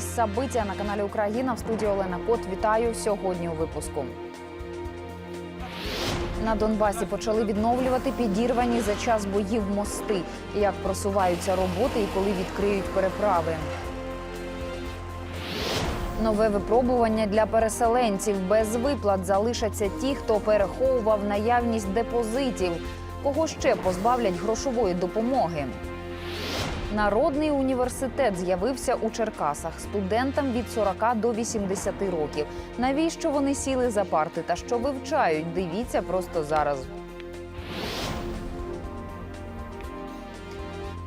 дивитесь Сабиття на каналі Україна в студії Олена Кот. Вітаю сьогодні у випуску. На Донбасі почали відновлювати підірвані за час боїв мости. Як просуваються роботи і коли відкриють переправи. Нове випробування для переселенців. Без виплат залишаться ті, хто переховував наявність депозитів. Кого ще позбавлять грошової допомоги? Народний університет з'явився у Черкасах студентам від 40 до 80 років. Навіщо вони сіли за парти та що вивчають? Дивіться просто зараз.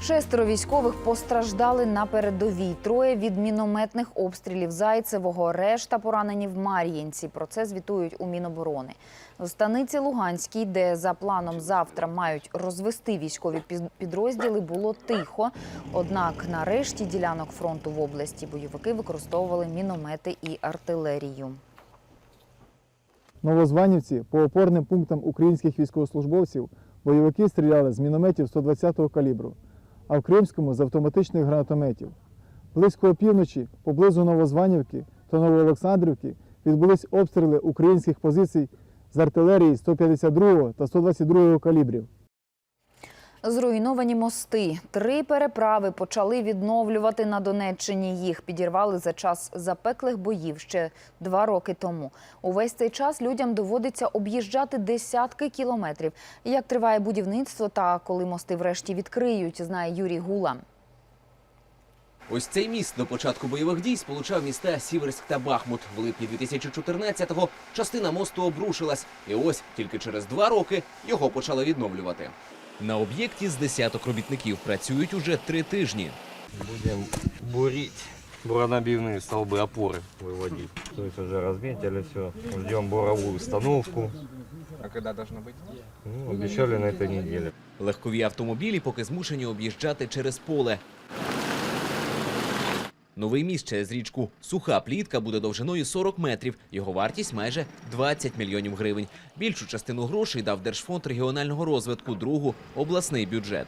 Шестеро військових постраждали на передовій. Троє від мінометних обстрілів Зайцевого, решта поранені в Мар'їнці. Про це звітують у Міноборони. В станиці Луганській, де за планом завтра мають розвести військові підрозділи, було тихо. Однак на решті ділянок фронту в області бойовики використовували міномети і артилерію. Новозванівці по опорним пунктам українських військовослужбовців бойовики стріляли з мінометів 120-го калібру, а в Кримському з автоматичних гранатометів. Близько опівночі поблизу Новозванівки та Новоолександрівки відбулись обстріли українських позицій з артилерії 152 та 122 калібрів. Зруйновані мости. Три переправи почали відновлювати на Донеччині. Їх підірвали за час запеклих боїв ще два роки тому. Увесь цей час людям доводиться об'їжджати десятки кілометрів. Як триває будівництво та коли мости врешті відкриють, знає Юрій Гула. Ось цей міст до початку бойових дій сполучав міста Сіверськ та Бахмут. В липні 2014-го частина мосту обрушилась, і ось тільки через два роки його почали відновлювати. На об'єкті з десяток робітників працюють уже три тижні. Будем бурить буронабивные столбы опоры выводить. То есть уже разметили все. Ждем буровую установку. А когда должно быть? Ну, обещали на этой неделе. Легкові автомобілі поки змушені об'їжджати через поле. Новий міст через річку Суха Плітка буде довжиною 40 метрів. Його вартість майже 20 мільйонів гривень. Більшу частину грошей дав Держфонд регіонального розвитку, другу обласний бюджет.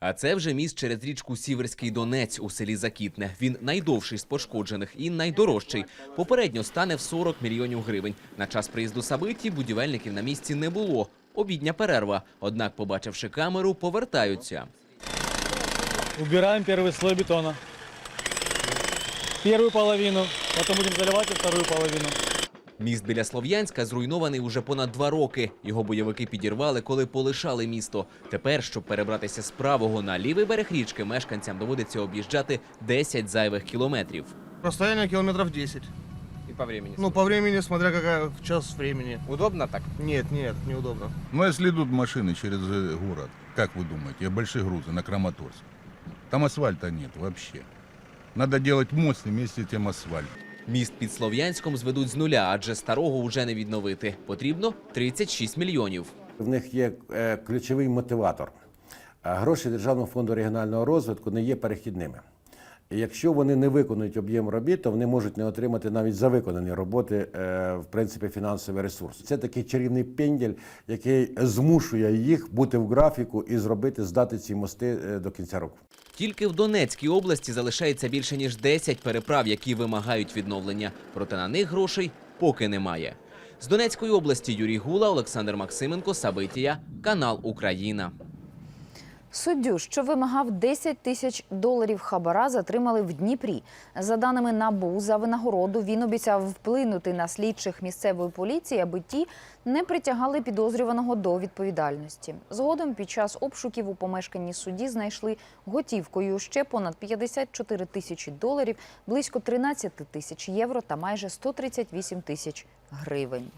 А це вже міст через річку Сіверський Донець у селі Закітне. Він найдовший з пошкоджених і найдорожчий. Попередньо стане в 40 мільйонів гривень. На час приїзду Сабиті будівельників на місці не було. Обідня перерва. Однак, побачивши камеру, повертаються Убираем первый слой бетона. Первую половину, потом будем заливать и вторую половину. Міст біля Слов'янська зруйнований уже понад два роки. Його бойовики підірвали, коли полишали місто. Тепер, щоб перебратися з правого на лівий берег річки, мешканцям доводиться об'їжджати 10 зайвих кілометрів. Расстояние километров 10. И по времени. Ну, по времени, смотря какая в час времени. Удобно так? Нет, нет, неудобно. Ну, если идут машины через э, город, как вы думаете, большие грузы на Краматорск, там асфальта нет вообще. Надо делать мост вместе с тем асфальт. Міст під Слов'янськом зведуть з нуля, адже старого вже не відновити. Потрібно 36 мільйонів. В них є е, ключовий мотиватор. А Гроші Державного фонду регіонального розвитку не є перехідними. І якщо вони не виконують об'єм робіт, то вони можуть не отримати навіть за виконані роботи, е, в принципі, фінансовий ресурс. Це такий чарівний пенділь, який змушує їх бути в графіку і зробити, здати ці мости е, до кінця року. Тільки в Донецькій області залишається більше ніж 10 переправ, які вимагають відновлення. Проте на них грошей поки немає. З Донецької області Юрій Гула, Олександр Максименко, Сабитія, канал Україна. Суддю, що вимагав 10 тисяч доларів хабара, затримали в Дніпрі. За даними НАБУ, за винагороду він обіцяв вплинути на слідчих місцевої поліції, аби ті не притягали підозрюваного до відповідальності. Згодом під час обшуків у помешканні судді знайшли готівкою ще понад 54 тисячі доларів, близько 13 тисяч євро та майже 138 тисяч гривень.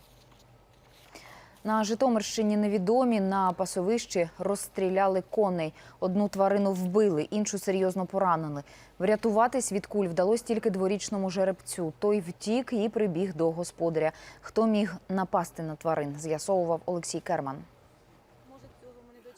На Житомирщині невідомі на пасовищі розстріляли коней. Одну тварину вбили, іншу серйозно поранили. Врятуватись від куль вдалося тільки дворічному жеребцю. Той втік і прибіг до господаря. Хто міг напасти на тварин, з'ясовував Олексій Керман.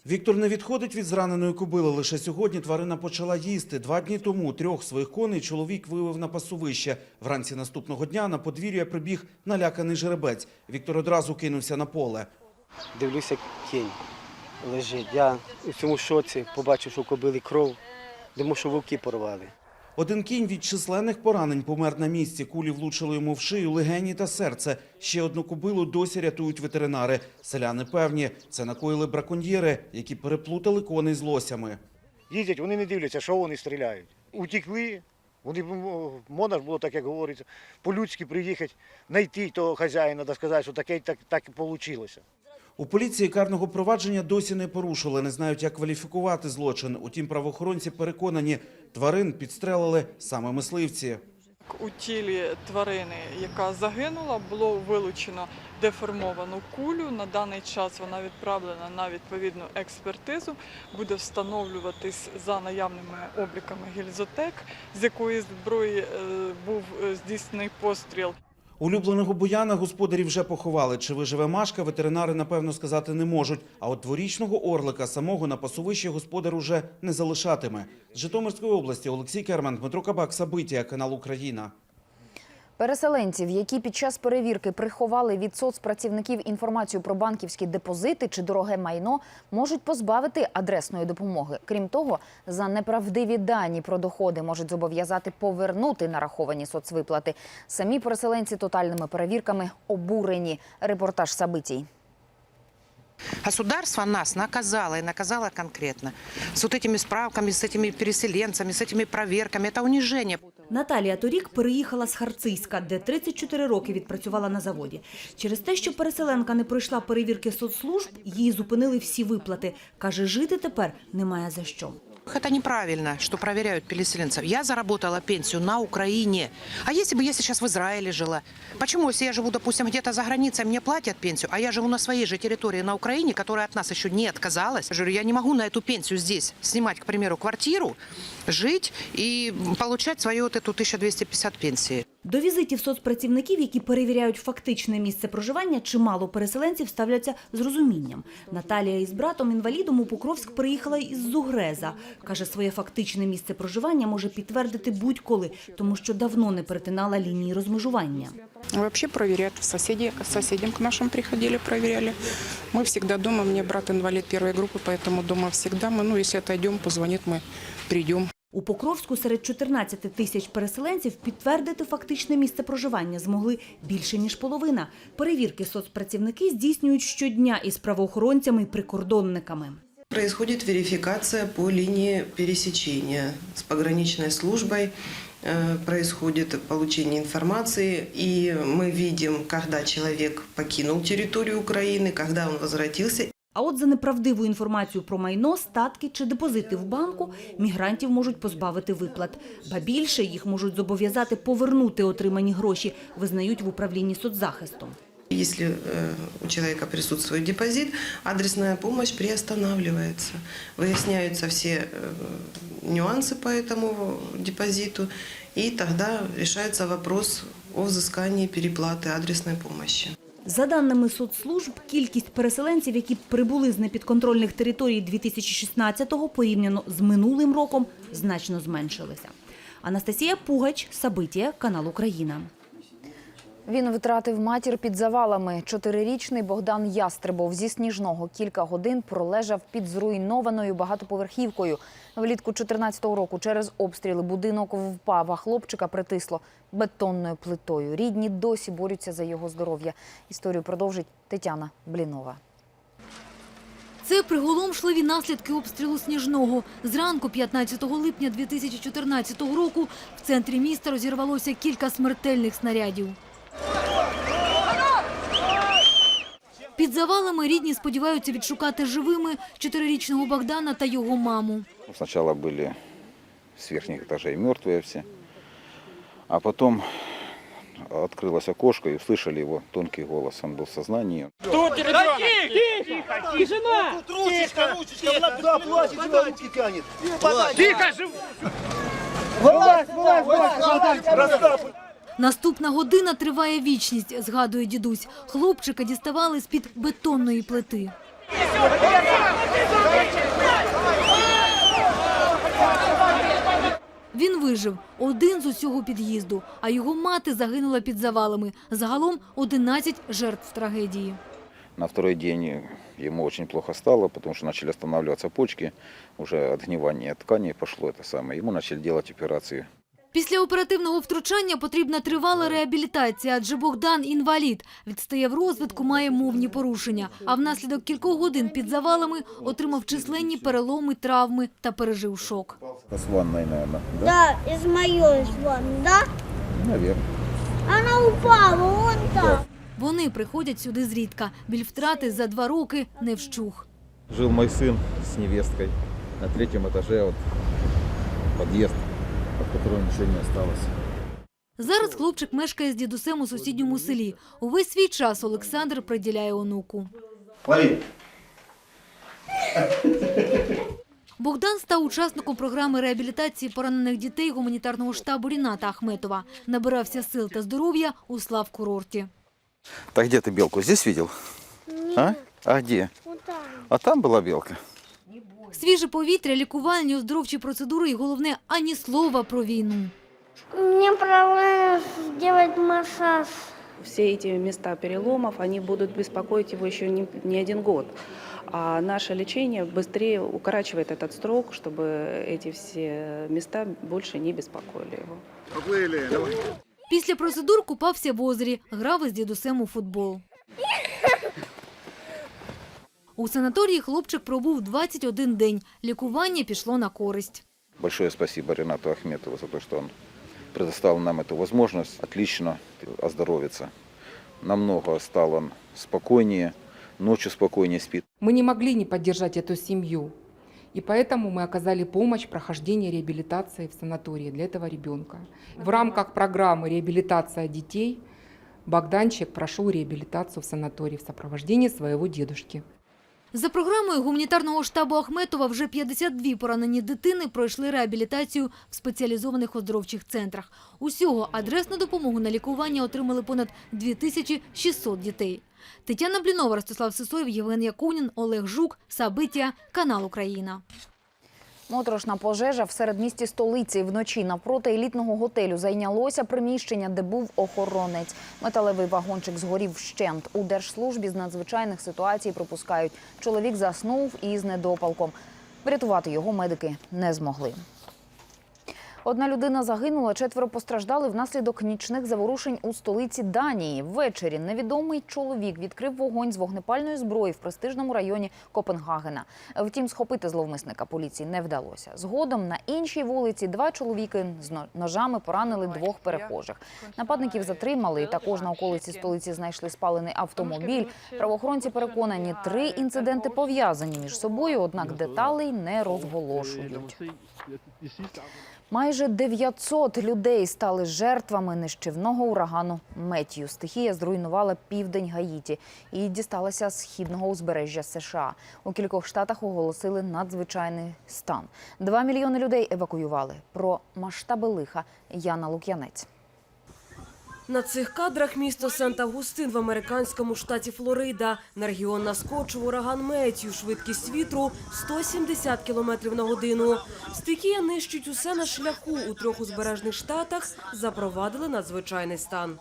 Віктор не відходить від зраненої кобили. Лише сьогодні тварина почала їсти. Два дні тому трьох своїх коней чоловік вивів на пасовище. Вранці наступного дня на подвір'я прибіг наляканий жеребець. Віктор одразу кинувся на поле. Дивлюся, кінь лежить. Я у цьому шоці побачив, що у кобили кров. Думав, що вовки порвали. Один кінь від численних поранень помер на місці. Кулі влучили йому в шию, легені та серце. Ще одну кобилу досі рятують ветеринари. Селяни певні, це накоїли браконьєри, які переплутали коней з лосями. Їздять, вони не дивляться, що вони стріляють. Утікли. Вони можна ж було, так як говориться, по-людськи приїхати, знайти того хазяїна, да сказати, що таке так, так вийшло. У поліції карного провадження досі не порушили, не знають, як кваліфікувати злочин. Утім, правоохоронці переконані, тварин підстрелили саме мисливці. У тілі тварини, яка загинула, було вилучено деформовану кулю. На даний час вона відправлена на відповідну експертизу. Буде встановлюватись за наявними обліками гільзотек, з якої зброї е, був е, здійснений постріл. Улюбленого буяна господарі вже поховали. Чи виживе Машка, ветеринари, напевно, сказати не можуть. А от дворічного орлика самого на пасовищі господар уже не залишатиме. З Житомирської області Олексій Керман, Дмитро Кабак, Сабитія, канал Україна. Переселенців, які під час перевірки приховали від соцпрацівників інформацію про банківські депозити чи дороге майно, можуть позбавити адресної допомоги. Крім того, за неправдиві дані про доходи можуть зобов'язати повернути нараховані соцвиплати. Самі переселенці тотальними перевірками обурені. Репортаж Сабитій. Государство нас наказало и наказало конкретно. С вот этими справками, с этими переселенцами, с этими проверками. Это унижение. Наталія торік переїхала з Харциська, де 34 роки відпрацювала на заводі. Через те, що переселенка не пройшла перевірки соцслужб, їй зупинили всі виплати. Каже, жити тепер немає за що. Это неправильно, что проверяют переселенцев. Я заработала пенсию на Украине. А если бы я сейчас в Израиле жила? Почему, если я живу, допустим, где-то за границей, мне платят пенсию, а я живу на своей же территории на Украине, которая от нас еще не отказалась? Я говорю, я не могу на эту пенсию здесь снимать, к примеру, квартиру, жить и получать свою вот эту 1250 пенсии. До візитів соцпрацівників, які перевіряють фактичне місце проживання, чимало переселенців ставляться з розумінням. Наталія із братом-інвалідом у Покровськ приїхала із Зугреза. Каже, своє фактичне місце проживання може підтвердити будь-коли, тому що давно не перетинала лінії розмежування. Вообще проверяют соседи, соседям к нашим приходили, проверяли. Мы всегда дома, мне брат инвалид первой группы, поэтому дома всегда мы, ну, если отойдем, позвонит, мы придем. У Покровську серед 14 тисяч переселенців підтвердити фактичне місце проживання змогли більше, ніж половина. Перевірки соцпрацівники здійснюють щодня із правоохоронцями і прикордонниками. Происходит верификация по линии пересечения с пограничной службой. э, Происходит получение информации, и мы видим, когда человек покинул территорию Украины, когда он возвратился, А от за неправдиву інформацію про майно, статки чи депозити в банку мігрантів можуть позбавити виплат. Ба більше їх можуть зобов'язати повернути отримані гроші, визнають в управлінні соцзахисту. Если э, у человека присутствует депозит, адресная помощь приостанавливается. Выясняются все э, нюансы по этому депозиту, и тогда решается вопрос о взыскании переплаты адресной помощи. За даними соцслужб, кількість переселенців, які прибули з непідконтрольних територій 2016-го порівняно з минулим роком, значно зменшилися. Анастасія Пугач, Сабитія, канал Україна. Він втратив матір під завалами. Чотирирічний Богдан Ястребов зі Сніжного кілька годин пролежав під зруйнованою багатоповерхівкою. Влітку 14-го року через обстріли будинок впав, а хлопчика притисло бетонною плитою. Рідні досі борються за його здоров'я. Історію продовжить Тетяна Блінова. Це приголомшливі наслідки обстрілу Сніжного. Зранку 15 липня 2014 року в центрі міста розірвалося кілька смертельних снарядів. Під завалами рідні сподіваються відшукати живими чотирирічного Богдана та його маму. Сначала были с верхних этажей мертвые все, а потом открылось окошко и услышали его тонкий голос. Он был в сознании. Наступна година триває вічність, згадує дідусь. Хлопчика діставали з-під бетонної плити. Він вижив один з усього під'їзду, а його мати загинула під завалами. Загалом 11 жертв трагедії. На второй день ему очень плохо стало, потому что начали останавливаться почки, уже отгнивание тканей пошло это самое. Ему начали Після оперативного втручання потрібна тривала реабілітація, адже Богдан – інвалід. Відстає в розвитку, має мовні порушення. А внаслідок кількох годин під завалами отримав численні переломи, травми та пережив шок. с ванной, наверное. Да, из моей ванны, да? Наверное. Она упала, вон там. Вони приходять сюди зрідка. Біль втрати за два роки не вщух. Жил мой сын с невесткой на третьем этаже, вот подъезд, от которого ничего не осталось. Зараз хлопчик мешкає з дідусем у сусідньому селі. Увесь свій час Олександр приділяє онуку. Богдан став учасником програми реабілітації поранених дітей гуманітарного штабу Ріната Ахметова. Набирався сил та здоров'я у Славкурорті. Так где ты белку здесь видел? А? А где? А там была белка. Свіже повітря, лікувальні, оздоровчі процедури і головне – ані слова про війну. Мне проблема сделать массаж. Все эти места переломов, они будут беспокоить его еще не, не один год. А наше лечение быстрее укорачивает этот срок, чтобы эти все места больше не беспокоили его. Після процедур купався в озері, грав із дідусем у футбол. У санаторії хлопчик пробув 21 день. Лікування пішло на користь. Большое спасибо Ренату Ахметову за то, что он предоставил нам эту возможность отлично оздоровиться. Намного стал он спокойнее, ночью спокойнее спит. Мы не могли не поддержать эту семью. И поэтому мы оказали помощь в прохождении реабилитации в санатории для этого ребенка. В рамках программы «Реабилитация детей» Богданчик прошел реабилитацию в санатории в сопровождении своего дедушки. За програмою гуманітарного штабу Ахметова вже 52 поранені дитини пройшли реабілітацію в спеціалізованих оздоровчих центрах. Усього адресну допомогу на лікування отримали понад 2600 дітей. Тетяна Блінова, Ростислав Сисоєв, Євген Якунін, Олег Жук, Сабиття, канал Україна. Моторошна пожежа в середмісті столиці. Вночі навпроти елітного готелю зайнялося приміщення, де був охоронець. Металевий вагончик згорів вщент. У Держслужбі з надзвичайних ситуацій пропускають. Чоловік заснув із недопалком. Врятувати його медики не змогли. Одна людина загинула, четверо постраждали внаслідок нічних заворушень у столиці Данії. Ввечері невідомий чоловік відкрив вогонь з вогнепальної зброї в престижному районі Копенгагена. Втім, схопити зловмисника поліції не вдалося. Згодом на іншій вулиці два чоловіки з ножами поранили двох перехожих. Нападників затримали. Також на околиці столиці знайшли спалений автомобіль. Правоохоронці переконані, три інциденти пов'язані між собою, однак деталей не розголошують. Майже 900 людей стали жертвами нищівного урагану Меттію. Стихія зруйнувала південь Гаїті і дісталася східного узбережжя США. У кількох штатах оголосили надзвичайний стан. Два мільйони людей евакуювали. Про масштаби лиха Яна Лук'янець. На цих кадрах місто Сент-Августин в американському штаті Флорида. На регіон наскочив ураган Меттью. Швидкість вітру 170 км на годину. Стихія нищить усе на шляху. У трьох узбережних штатах запровадили надзвичайний стан.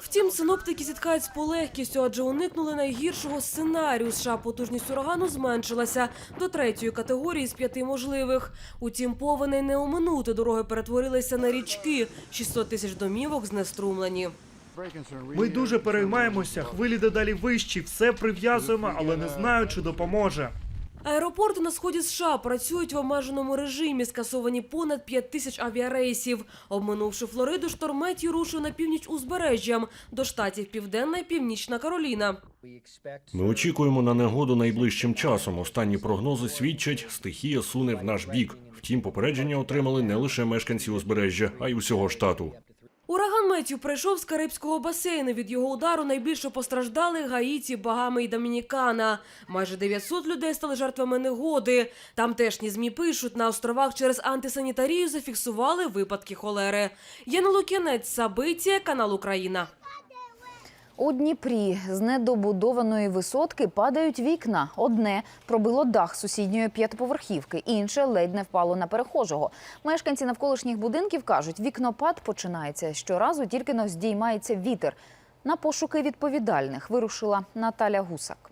Втім, синоптики зіткають з полегкістю, адже уникнули найгіршого сценарію. США потужність урагану зменшилася до третьої категорії з п'яти можливих. Утім, повені не оминути. Дороги перетворилися на річки. 600 тисяч домівок знеструмлені. Ми дуже переймаємося. Хвилі дедалі вищі, все прив'язуємо, але не знаю, чи допоможе. Аеропорти на сході США працюють в обмеженому режимі. Скасовані понад 5 тисяч авіарейсів. Обминувши Флориду, шторм Меттью рушив на північ узбережжям до штатів Південна і Північна Кароліна. Ми очікуємо на негоду найближчим часом. Останні прогнози свідчать, стихія суне в наш бік. Втім, попередження отримали не лише мешканці узбережжя, а й усього штату. Ураган Меттю прийшов з Карибського басейну. Від його удару найбільше постраждали Гаїті, Багами і Домінікана. Майже 900 людей стали жертвами негоди. Тамтешні ЗМІ пишуть, на островах через антисанітарію зафіксували випадки холери. Яна Лук'янець, Сабиція, канал Україна. У Дніпрі з недобудованої висотки падають вікна. Одне пробило дах сусідньої п'ятиповерхівки, інше ледь не впало на перехожого. Мешканці навколишніх будинків кажуть, вікнопад починається щоразу, тільки но здіймається вітер. На пошуки відповідальних вирушила Наталя Гусак.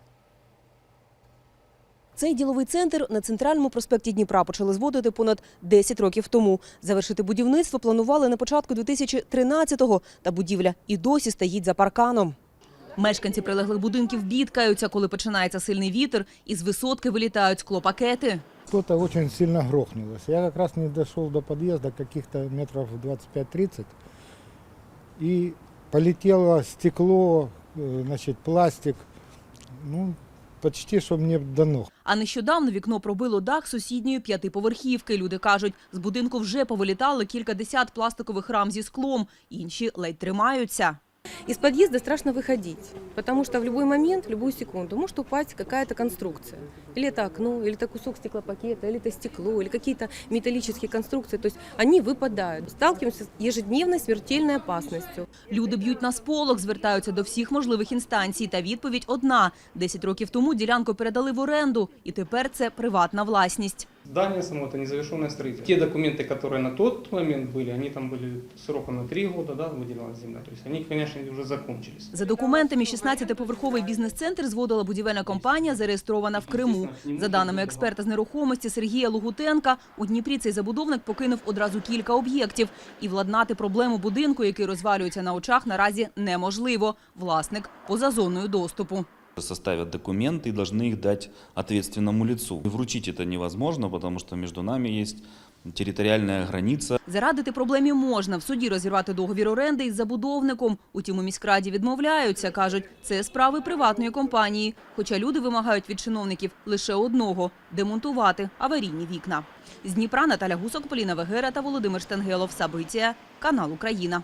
Цей діловий центр на центральному проспекті Дніпра почали зводити понад 10 років тому. Завершити будівництво планували на початку 2013-го, та будівля і досі стоїть за парканом. Мешканці прилеглих будинків бідкаються, коли починається сильний вітер, і з висотки вилітають склопакети. Что-то очень сильно грохнулось. Я как раз не дошел до подъезда каких-то метров 25-30. И полетело стекло, э, значит, пластик. Ну, почти що мені до ног. А нещодавно вікно пробило дах сусідньої п'ятиповерхівки. Люди кажуть, з будинку вже повилітали кілька десят пластикових рам зі склом. Інші ледь тримаються. Из подъезда страшно выходить, потому что в любой момент, в любую секунду может упасть какая-то конструкция. Или это окно, или это кусок стеклопакета, или это стекло, или какие-то металлические конструкции. То есть они выпадают. Сталкиваемся с ежедневной смертельной опасностью. Люди б'ють на сполох, звертаються до всіх можливих інстанцій. Та відповідь одна. Десять років тому ділянку передали в оренду, і тепер це приватна власність. Здание само это незавершенное строительство. Те документы, которые на тот момент были, они там были сроком на три года, да, выделялась земля. То есть они, конечно, уже закончились. За документами, 16-поверховий бізнес-центр зводила будівельна компанія, зареєстрована в Криму. За даними експерта з нерухомості Сергія Лугутенка, у Дніпрі цей забудовник покинув одразу кілька об'єктів. І владнати проблему будинку, який розвалюється на очах, наразі неможливо. Власник поза зоною доступу. составят документы и должны их дать ответственному лицу. Вручить это невозможно, потому что между нами есть территориальная граница. Зарадити проблемі можна в суді розірвати договір оренди із забудовником. Утім, у міськраді відмовляються. кажуть, це справи приватної компанії. Хоча люди вимагають від чиновників лише одного демонтувати аварійні вікна. З Дніпра Наталя Гусок, Поліна Вегера та Володимир Штангелов. Сабиція. Канал Україна.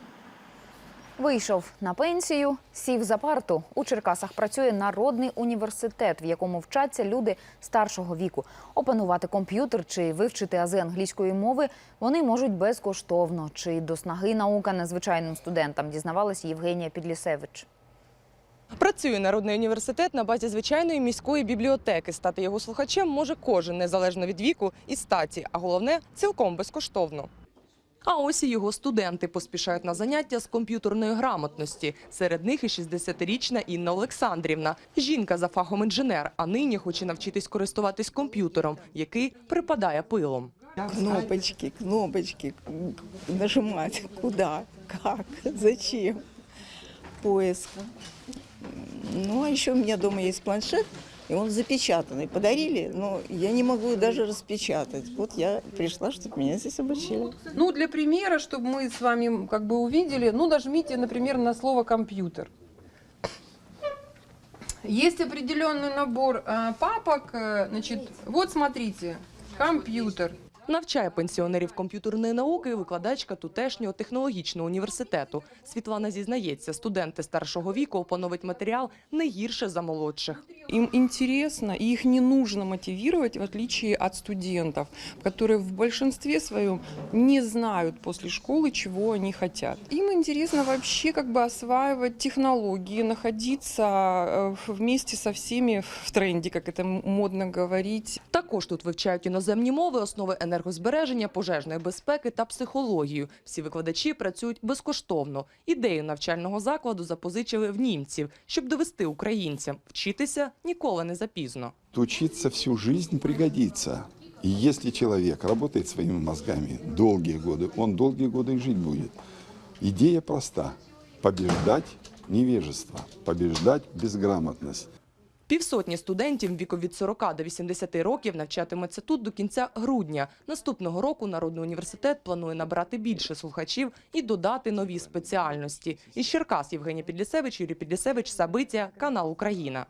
Вийшов на пенсію, сів за парту. У Черкасах працює народний університет, в якому вчаться люди старшого віку. Опанувати комп'ютер чи вивчити ази англійської мови вони можуть безкоштовно. Чи до снаги наука незвичайним студентам дізнавалась Євгенія Підлісевич. Працює народний університет на базі звичайної міської бібліотеки. Стати його слухачем може кожен, незалежно від віку і статі, а головне цілком безкоштовно. А ось і його студенти поспішають на заняття з комп'ютерної грамотності. Серед них і 60-річна Інна Олександрівна. Жінка за фахом інженер, а нині хоче навчитись користуватись комп'ютером, який припадає пилом. Кнопочки, кнопочки, нажимать куда, как, зачем, поиск. Ну, а еще у меня дома есть планшет, и он запечатанный. Подарили, но я не могу даже распечатать. Вот я пришла, чтобы меня здесь обучили. Ну, для примера, чтобы мы с вами как бы увидели, ну, нажмите, например, на слово «компьютер». Есть определенный набор э, папок. э, Значит, вот смотрите, компьютер. Навчає пенсіонерів комп'ютерної науки викладачка тутешнього технологічного університету. Світлана зізнається, студенти старшого віку опановують матеріал не гірше за молодших. Им интересно, и их не нужно мотивировать, в отличие от студентов, которые в большинстве своем не знают после школы, чего они хотят. Им интересно вообще как бы осваивать технологии, находиться э, вместе со всеми в тренде, как это модно говорить. Також тут вивчають іноземні мови, основи енергозбереження, пожежної безпеки та психологію. Всі викладачі працюють безкоштовно. Ідею навчального закладу запозичили в німців, щоб довести українцям вчитися ніколи не запізно. Учиться всю жизнь пригодится. И если человек работает своими мозгами долгие годы, он долгие годы и жить будет. Идея проста – побеждать невежество, побеждать безграмотность. Півсотні студентів віку від 40 до 80 років навчатиметься тут до кінця грудня. Наступного року Народний університет планує набрати більше слухачів і додати нові спеціальності. Із Черкас Євгенія Підлісевич, Юрій Підлісевич, Сабиція, канал Україна.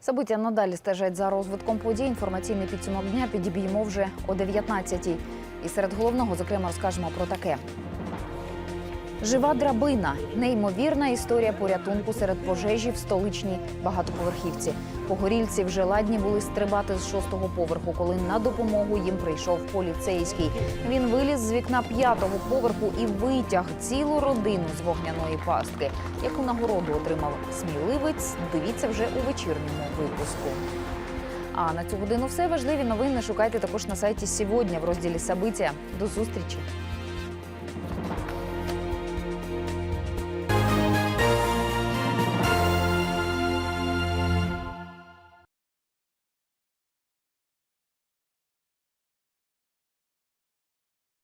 Собиття надалі стежать за розвитком подій. Інформаційний підсумок дня підіб'ємо вже о 19-й. І серед головного, зокрема, розкажемо про таке. Жива драбина неймовірна історія порятунку серед пожежі в столичній багатоповерхівці. Погорільці вже ладні були стрибати з шостого поверху, коли на допомогу їм прийшов поліцейський. Він виліз з вікна п'ятого поверху і витяг цілу родину з вогняної пастки. Яку нагороду отримав сміливець? Дивіться вже у вечірньому випуску. А на цю годину все важливі новини шукайте також на сайті сьогодні в розділі Сабиція. До зустрічі.